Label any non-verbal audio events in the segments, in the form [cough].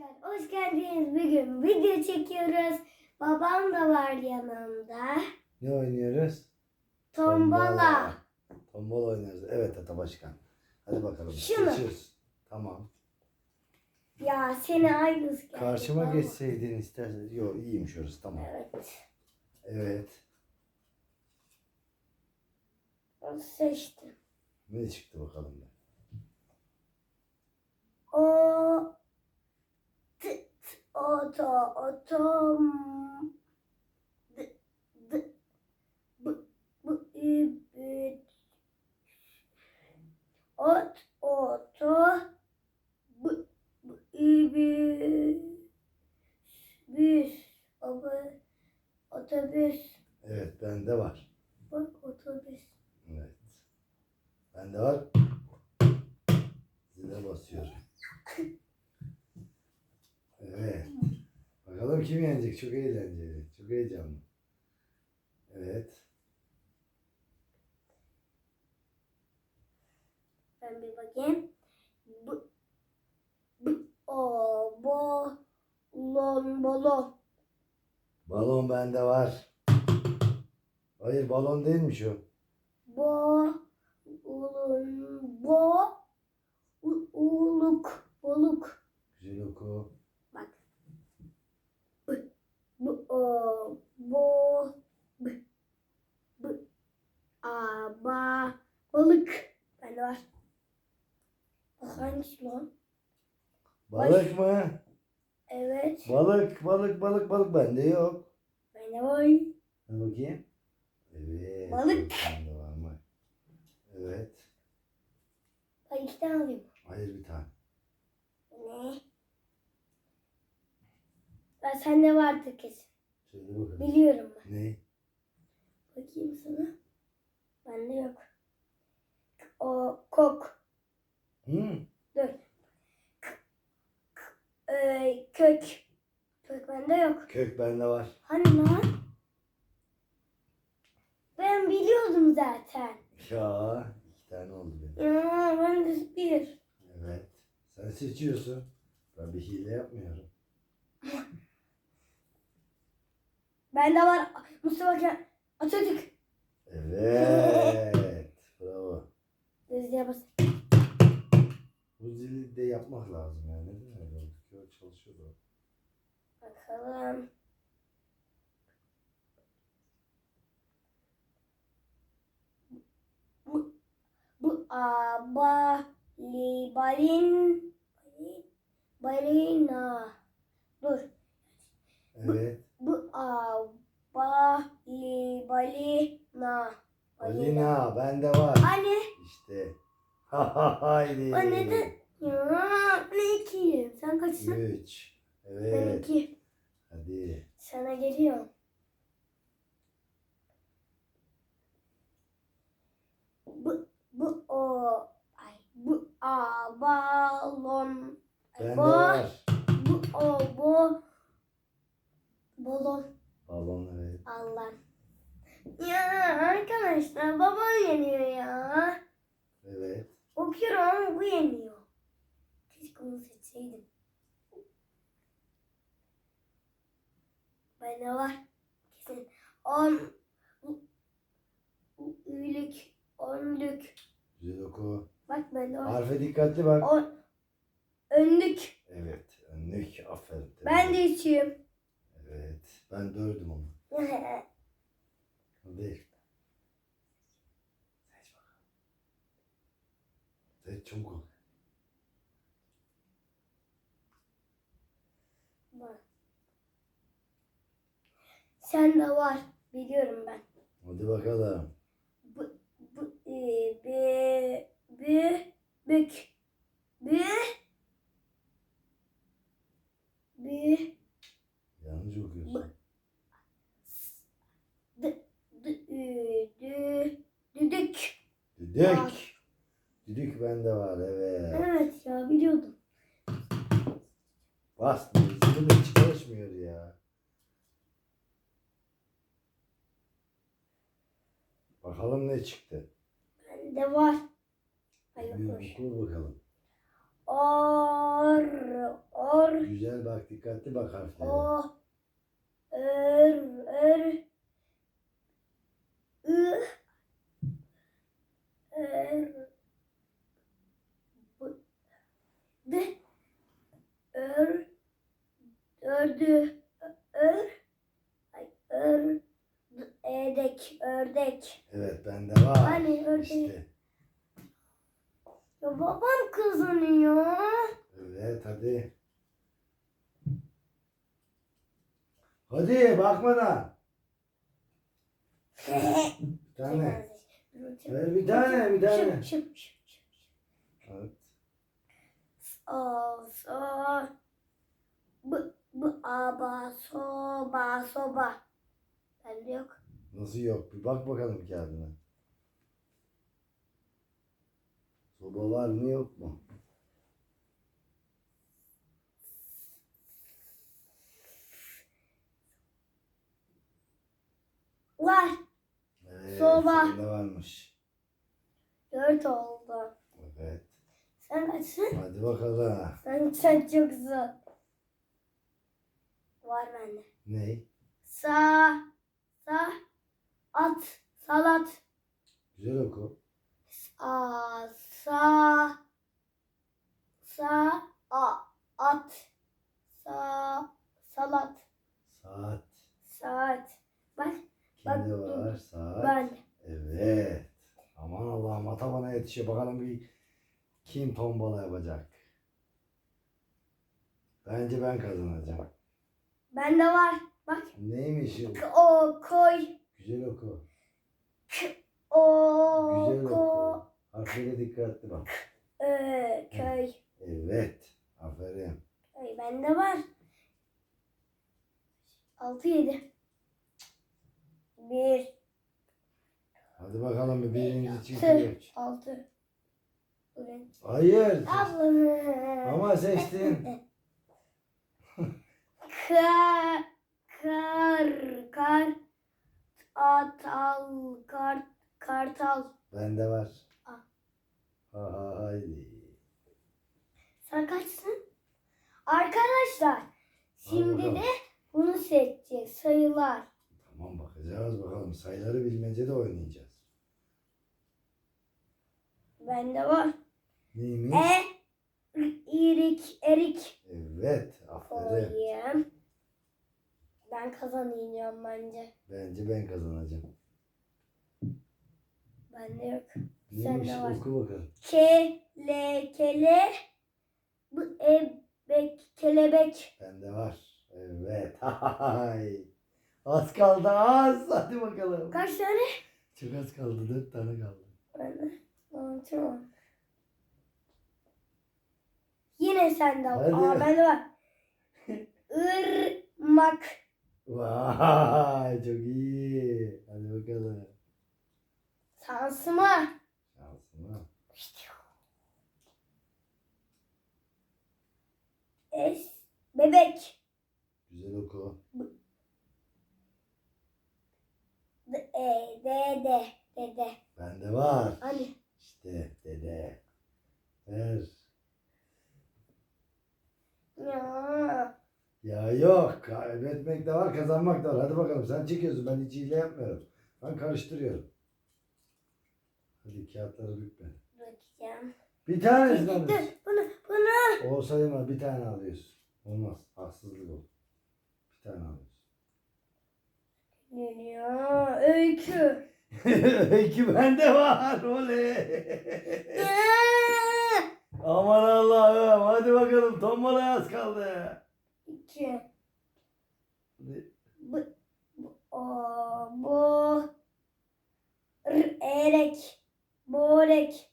Arkadaşlar hoş geldiniz. Bugün video çekiyoruz. Babam da var yanımda. Ne oynuyoruz? Tombala. Tombala oynuyoruz. Evet Ata Başkan. Hadi bakalım. Şunu. Seçiyoruz. Tamam. Ya seni aynısı geldi. Karşıma baba. geçseydin istersen. Yok iyiymiş orası tamam. Evet. Evet. Onu seçtim. Ne çıktı bakalım da. O oto otom d, d, b, b, ü, bü, ot oto b, b, ü, bü, büs obu, otobüs Evet bende var. bak otobüs Evet. Bende var. Zile basıyorum. [laughs] Evet. Bakalım kim yenecek? Çok eğlenceli. Çok heyecanlı. Evet. ben bir bakayım bu bu o bo lon bolon Balon bende var. Hayır balon değilmiş o. Bo ulun bo uluk boluk Güzel oku. bak bu o bo b b a ba balık bende var Bak hangisi lan? Balık mı? Evet Balık, balık, balık, balık bende yok. bende var Hadi bakayım. Evet. Balık. Bende var mı? Evet. ben iki tane alayım Hayır bir tane. ne? Ben sende vardır kesin Söyle bakalım. biliyorum ben Ne? Bakayım sana. Bende yok. O kok. Hı? Dur. K- k- e, kök. Kök bende yok. Kök bende var. Hani lan? Ben biliyordum zaten. Ya iki tane oldu benim. Ya ben de bir. Evet. Sen seçiyorsun. Ben bir hile yapmıyorum. [laughs] Bende var. Mustafa Kemal Atatürk. Evet. [laughs] Bravo. Düzlüğe bas. Bu zili de yapmak lazım yani. Neden öyle oldu? ki? Bakalım. Bu, bu a ba li balin balin balina. Dur. Evet. Bu a ba li balina. Alina bende var. Hani? İşte. [laughs] Haydi. O neden? Ya ne iki? Sen kaçsın? Üç. Ben Evet. iki. Hadi. Sana geliyor. Bu bu o ay bu a balon Bende bu, var. bu o bu balon Balon evet. Allah. Ya arkadaşlar babam yeniyor ya. Evet. Okuyorum bu yeniyor. Keşke onu seçseydim. Bende var. Kesin. On. Ülük. Onluk. Güzel oku. Bak bende var. Harfe dikkatli bak. On. Önlük. Evet. Önlük. Aferin. Ben de içiyorum. Evet. Ben dördüm onu. [laughs] Değil. Seç bakalım. Seç çabuk ol. Bak. Sen de var. Biliyorum ben. Hadi bakalım. Bu, bu, e, bü, bü, bük, bü, bü, Yanlış okuyorsun. d, d, ü, dü, düdük. Düdük. Var. Düdük bende var evet. Evet ya biliyordum. Bas. Zili de hiç çalışmıyor ya. Bakalım ne çıktı. Bende var. Ay Bir oku bakalım. Or, or, Güzel bak dikkatli bak harflere. O ör ör ı ör bu d ör ördü ör ay ör edek ördek Evet bende var. Hani ördek. İşte. ya babam kazanıyor Evet hadi. Hadi bakmadan. Bir tane. Ver bir tane bir tane. Şıp, şıp, şıp, şıp. Evet. O, so, bu, bu, aba, soba, soba. Bende yok. Nasıl yok? Bir bak bakalım kağıdına. Soba var mı yok mu? Var. Evet, Soba. sende varmış. Dört oldu. Evet. Sen kaçsın? Hadi bakalım. Sen, sen çok zor. Var bende. Ne? Sa, sa, at, salat. Güzel oku. A, sa, sa, a, at. Sa, salat. Saat. Saat. Bak Bak, Kimde var? Saat. ben. Evet. Aman Allah'ım ata bana yetişiyor. Bakalım bir kim tombala yapacak. Bence ben kazanacağım. Bende var. Bak. Neymiş? O koy. Güzel oku. O Güzel oku. Harflere dikkatli bak. Ö, köy. Evet. Aferin. Köy bende var. Altı yedi. Bir. Hadi bakalım bir birinci çıkıyor. Altı. Evet. Hayır. Ablamı. Ama seçtin. [laughs] Kar, kar, kar, atal, kar, kartal. Bende var. Al. Ha, ha, haydi. Sen kaçsın? Arkadaşlar, şimdi de bunu seçeceğiz. Sayılar. Tamam bakacağız bakalım. Sayıları bilmece de oynayacağız. Bende var. Neymiş? E, irik, erik. Evet. Aferin. Koyayım. Ben kazanacağım bence. Bence ben kazanacağım. Bende yok. Neymiş? Sende var. Oku bakalım. Kele, kele, bu ebek, kelebek. Bende var. Evet. [laughs] Hay. Az kaldı az. Hadi bakalım. Kaç tane? Çok az kaldı. Dört tane kaldı. Bende. Tamam, tamam. Yine sende var. Hadi. Aa, bende var. [laughs] Irmak. Vay çok iyi. Hadi bakalım. Sansıma. Şansına. Es. Bebek. Güzel oku. D, e, de, de, dede. Bende var. Hani. İşte dede. Ver. Ya. Ya yok. Kaybetmek de var, kazanmak da var. Hadi bakalım sen çekiyorsun. Ben hiç hile yapmıyorum. Ben karıştırıyorum. Hadi kağıtları bükme. Bakacağım. Bir tanesinden Dur, bunu, bunu. O sayılmaz. Bir tane alıyorsun. Olmaz. Haksızlık olur. Bir tane alıyorsun. Geliyor. Öykü. [laughs] Peki bende var. Oley. Ya. Aman Allah'ım. Hadi bakalım. Tombalaya az kaldı. İki. Hadi. Bu, bu, o, bu, r, erek, borek,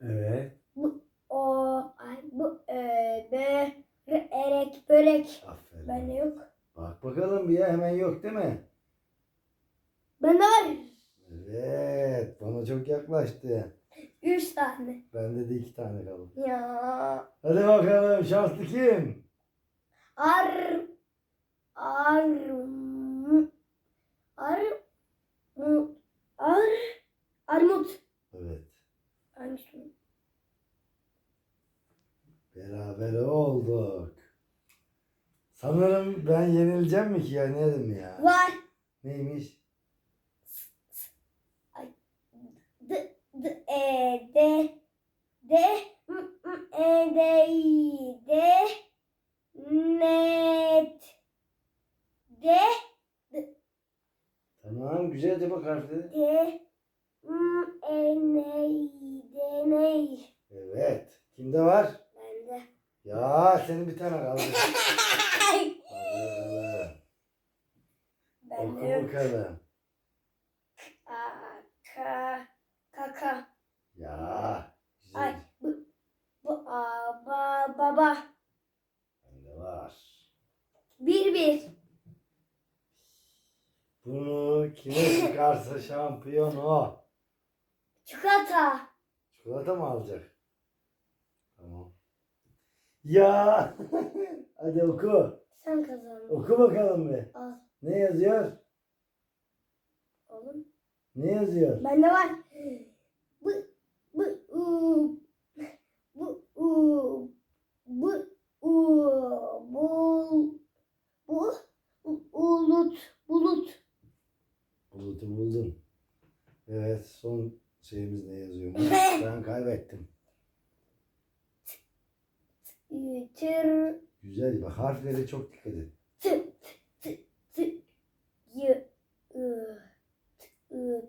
Evet. o, ay, bu, e, be, r, erek, börek. Aferin. Bende yok. Bak bakalım bir ya hemen yok değil mi? Bende var. Evet. Bana çok yaklaştı. Üç tane. Bende de iki tane kaldı. Ya. Hadi bakalım şanslı kim? Ar, ar, ar, mu, ar, armut. Evet. Hangisi? Beraber olduk. Sanırım ben yenileceğim mi ki ya ne dedim ya? Var. Neymiş? D, d, e, de, de, m, m, e, de, i, de, net, de, Tamam güzelce bak harfleri. de, m, e, ne, i, de, ne. Evet. Kimde var? Bende. Ya senin bir tane kaldı. [laughs] Hadi bakalım. Oku Bende. bakalım. A, ka, kaka. Ya. Güzel. Ay, bu, bu, a, ba, baba. Bende var. Bir, bir. Bunu kime çıkarsa şampiyon o. Çikolata. Çikolata mı alacak? Tamam. Ya. [laughs] Hadi oku. Sen kazandın. Oku bakalım bir. Al. Ne yazıyor? Oğlum. Ne yazıyor? Bende var. Bulutu buldum. Evet son şeyimiz ne yazıyor? [laughs] ben kaybettim. tır Güzel bak harflere çok dikkat et.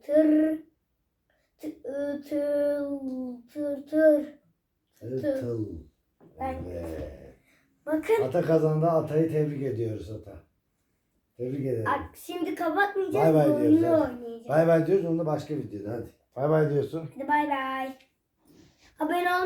tır tı ı tıl tır tır Tırtıl. Ben- Evet. bakın Ata kazandı. Atayı tebrik ediyoruz Ata. Tebrik ederim. Ak- şimdi kapatmayacağız Bay bay oyunu diyoruz, hadi. oynayacağız Bay bay diyoruz onu da başka videoda hadi. Bay bay diyorsun. hadi bay bay abone ol